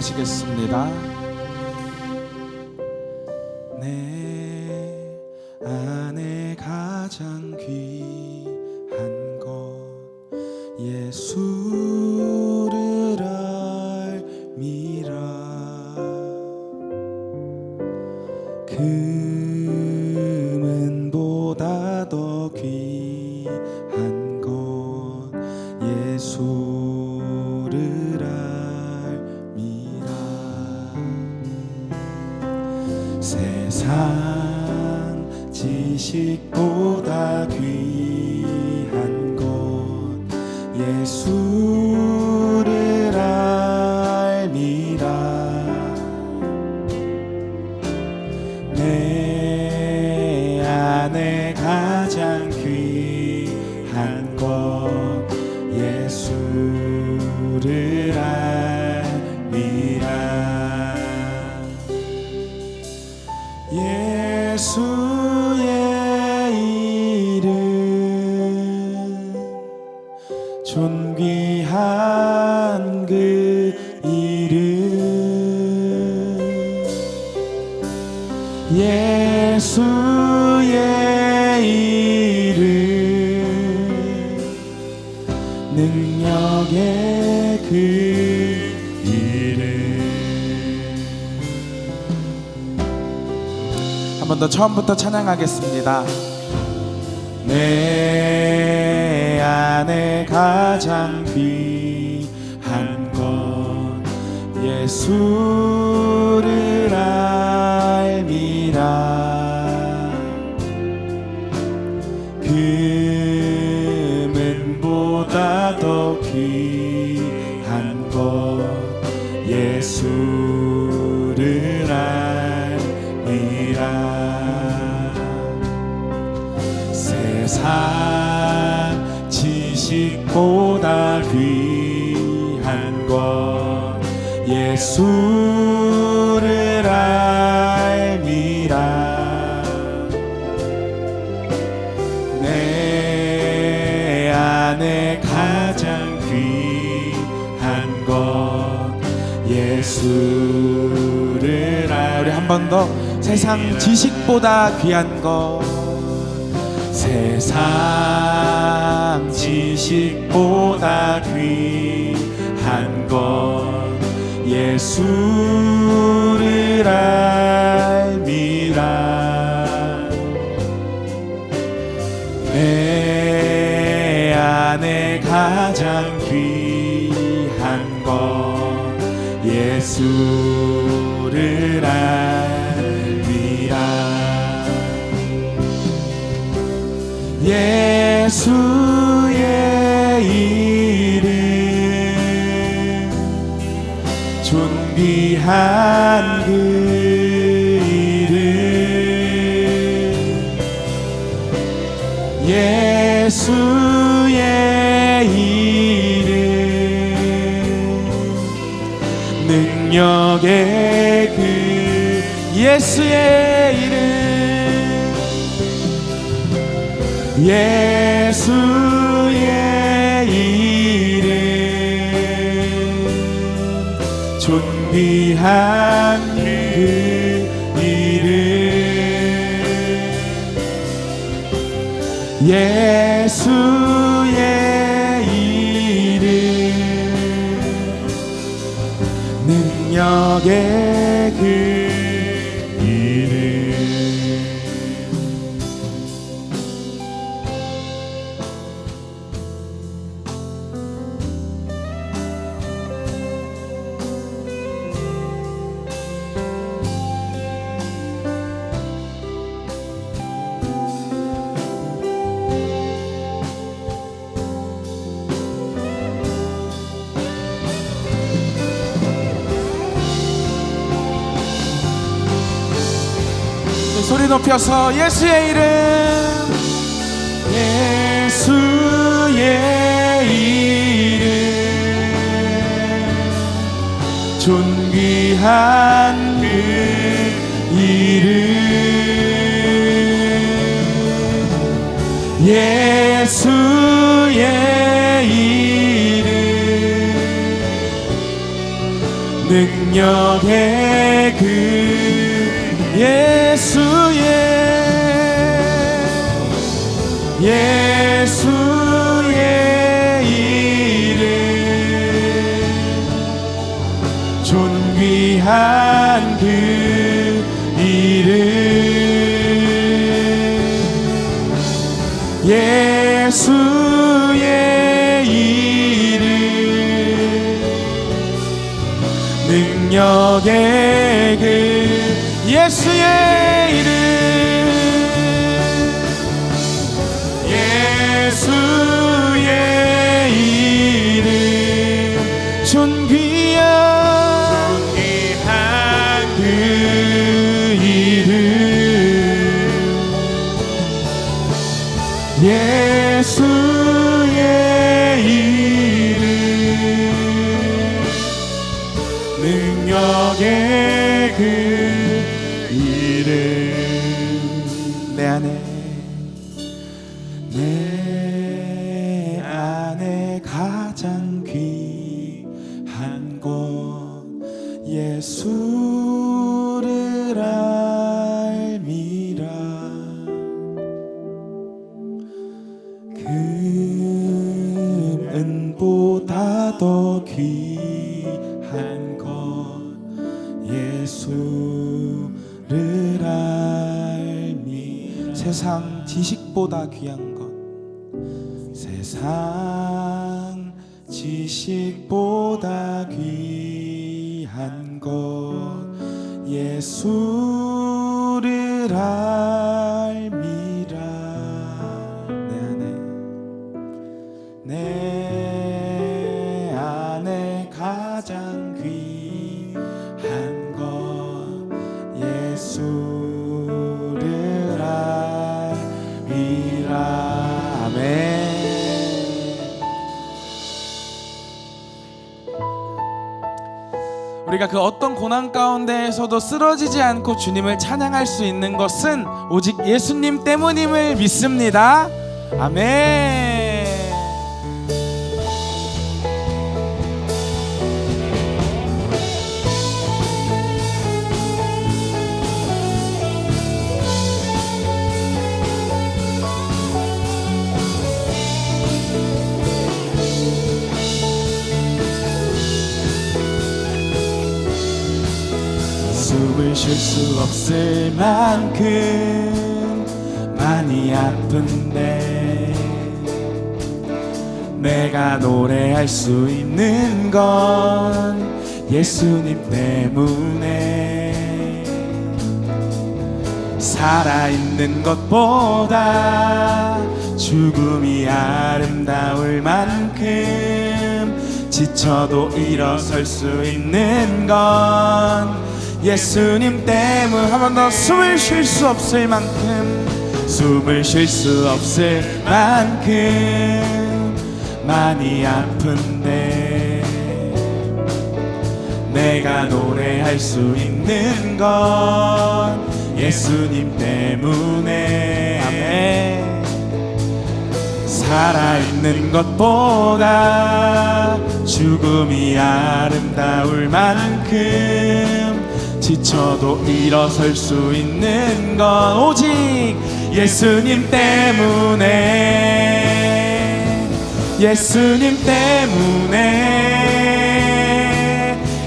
찬양하시겠습니다. 내 안에 가장 귀한 것 예수 능력의 그 이름 한번 더 처음부터 찬양하겠습니다. 내 안에 가장 귀한 것 예수를 알미라 금은보다 더 귀한 것 예수를 알미라. 세상 지식보다 귀한 것 예수 세상 지식보다 귀한 것. 세상 지식보다 귀한 것. 예수를 알미라. 내 안에 가장 귀한 것. 예수 예수의 이름. 존귀한 그 이름. 예수의 이름. 능력의 그 예수의 이름 예수의 이름. 존귀한 그 이름. 예수의 이름. 능력의 그 높여서 예수의 이름 예수의 이름 존귀한 그 이름 예수의 이름 능 능력의 그 예수 예수의 이름. 존귀한 그 이름. 예수의 이름. 능력의 그 예수의 세상 지식보다 귀한 것. 세상 지식보다 귀한 것. 예수 우리가 그 어떤 고난 가운데에서도 쓰러지지 않고 주님을 찬양할 수 있는 것은 오직 예수님 때문임을 믿습니다. 아멘. 만큼 많이 아픈데 내가 노래할 수 있는 건 예수님 때문에. 살아있는 것보다 죽음이 아름다울 만큼 지쳐도 일어설 수 있는 건 예수님 때문 한번 더 숨을 쉴 수 없을 만큼 숨을 쉴 수 없을 만큼 많이 아픈데 내가 노래할 수 있는 건 예수님 때문에. 살아있는 것보다 죽음이 아름다울 만큼 지쳐도 일어설 수 있는 건 오직 예수님 때문에. 예수님 때문에.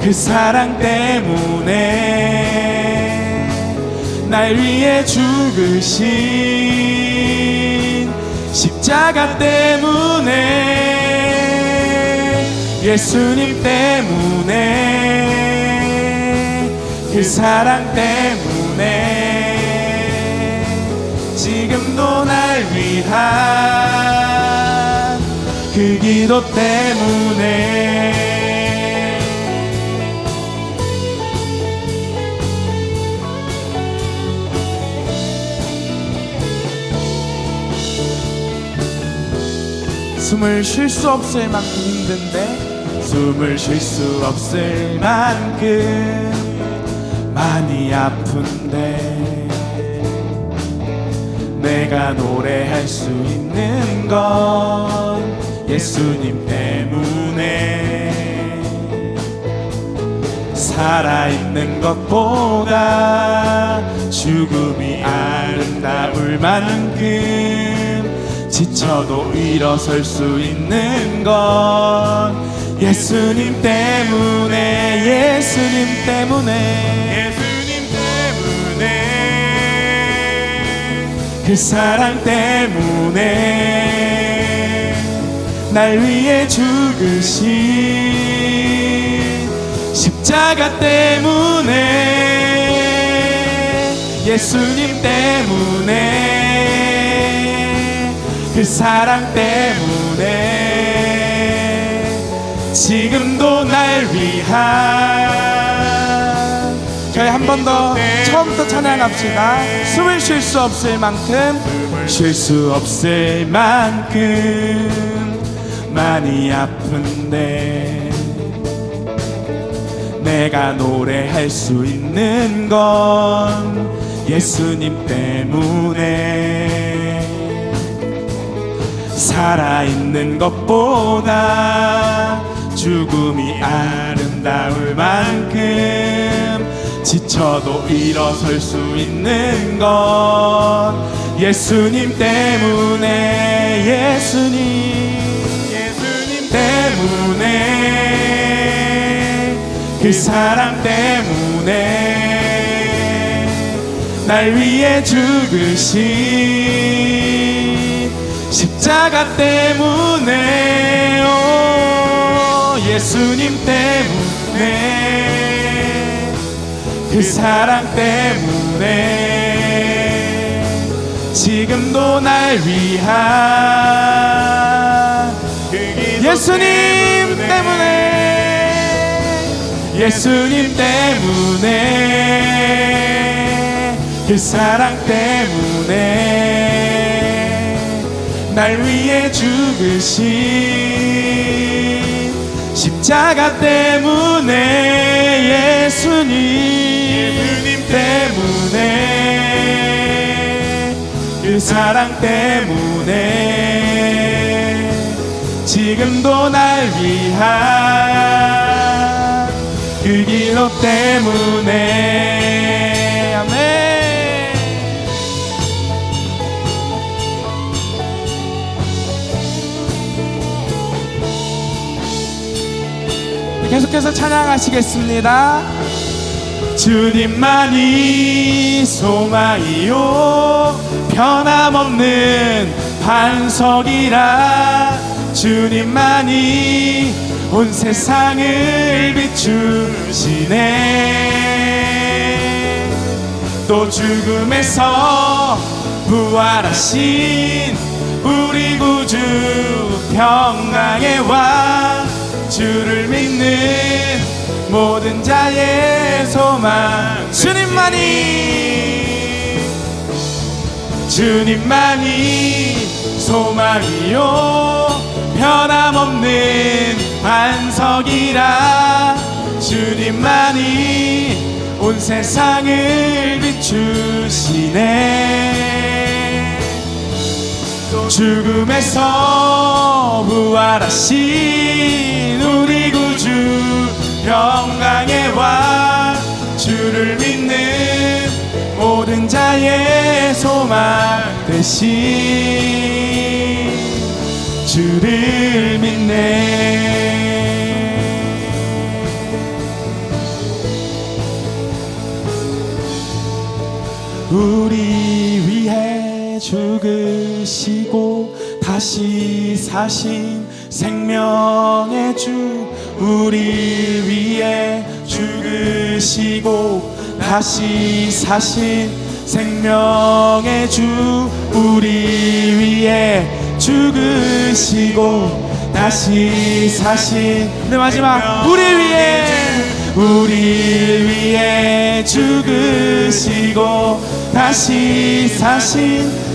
그 사랑 때문에. 날 위해 죽으신 십자가 때문에. 예수님 때문에 그 사랑 때문에 지금도 날 위한 그 기도 때문에 숨을 쉴 수 없을 만큼 힘든데 숨을 쉴 수 없을 만큼 많이 아픈데 내가 노래할 수 있는 건 예수님 때문에. 살아있는 것보다 죽음이 아름다울 만큼 지쳐도 일어설 수 있는 건 예수님 때문에 예수님 때문에. 예수님 때문에. 그 사랑 때문에 날 위해 죽으신 십자가 때문에 예수님 때문에 그 사랑 때문에 지금도 날 위한 저희 한 번 더 처음부터 찬양합시다. 숨을 쉴 수 없을 만큼 쉴 수 없을 만큼 많이 아픈데 내가 노래할 수 있는 건 예수님 때문에. 살아있는 것보다 죽음이 아름다울 만큼 지쳐도 일어설 수 있는 건 예수님 때문에 예수님 예수님 때문에 그 사랑 때문에 날 위해 죽으신 십자가 때문에 오 예수님 때문에 그 사랑 때문에 지금도 날 위한 그 예수님 때문에. 예수님 때문에 그 사랑 때문에 날 위해 죽으신 십자가 때문에 예수님 예수님 때문에 그 사랑 때문에 지금도 날 위한 그 기도 때문에 계속해서 찬양하시겠습니다. 주님만이 소망이요. 변함없는 반석이라. 주님만이 온 세상을 비추시네. 또 죽음에서 부활하신 우리 구주 평강의 왕 주를 믿는 모든 자의 소망. 주님만이 주님만이 소망이요. 변함없는 반석이라. 주님만이 온 세상을 비추시네. 또 죽음에서 부활하신 우리 구주 영광의 왕 주를 믿는 모든 자의 소망 대신 주를 믿네. 우리 위해 죽 으시고 다시 사신 생명의 주 우리 위해 죽으시고 다시 사신 생명의 주 우리 위해 죽으시고 다시 사신 네 마지막. 우리 위해 우리 위해 죽으시고 다시 사신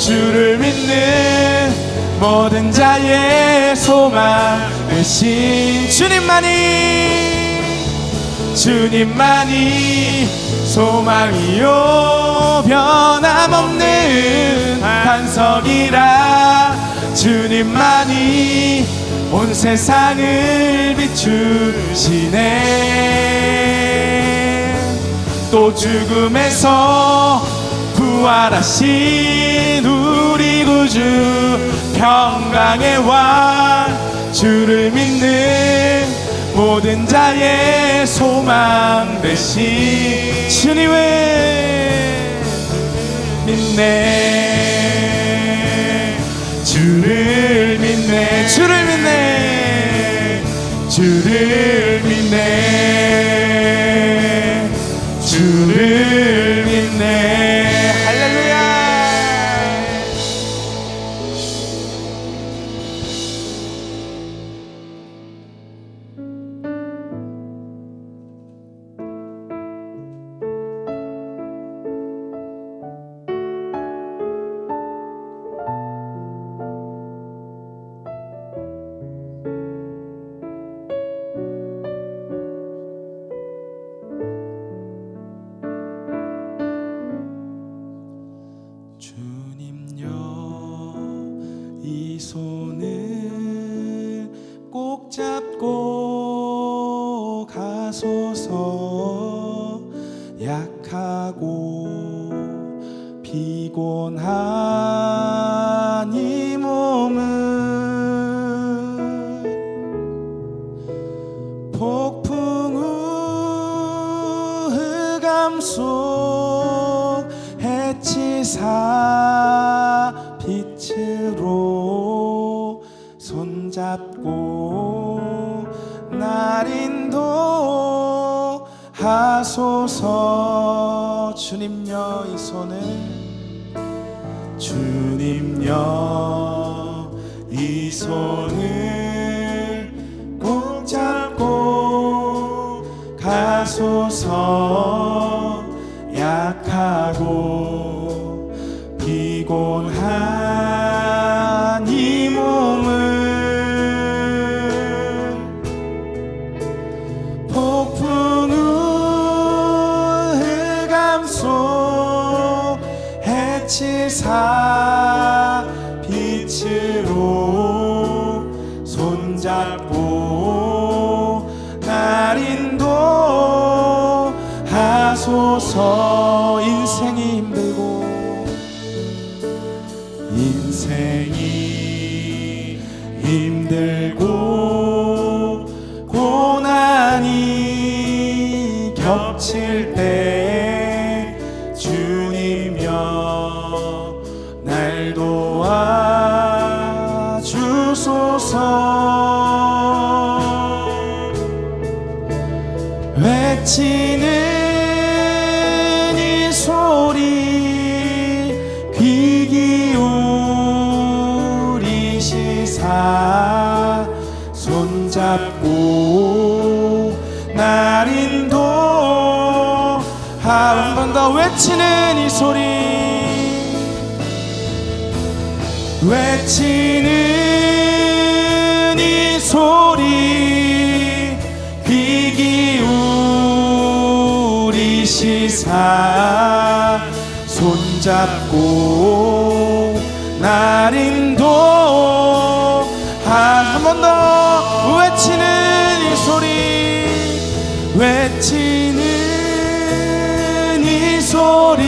주를 믿는 모든 자의 소망 되신 주님만이 주님만이 소망이요. 변함없는 반석이라 주님만이 온 세상을 비추시네. 또 죽음에서 부활하신 구주 평강의 왕 주를 믿는 모든 자의 소망 되신 주님을 믿네. 주를 믿네. 주를 믿네. 주를 믿네. 주를 믿네 약하고 피곤한 이 몸을 폭풍 후 흑암 속 해치사 주님여 이 손을 주님여 이손 힘들고 인생이 힘들고 손잡고 날 인도 한번더 외치는 이 소리. 외치는 이 소리. 귀 기울이시사. 손잡고 날 인도 한 번 더 외치는 이 소리 외치는 이 소리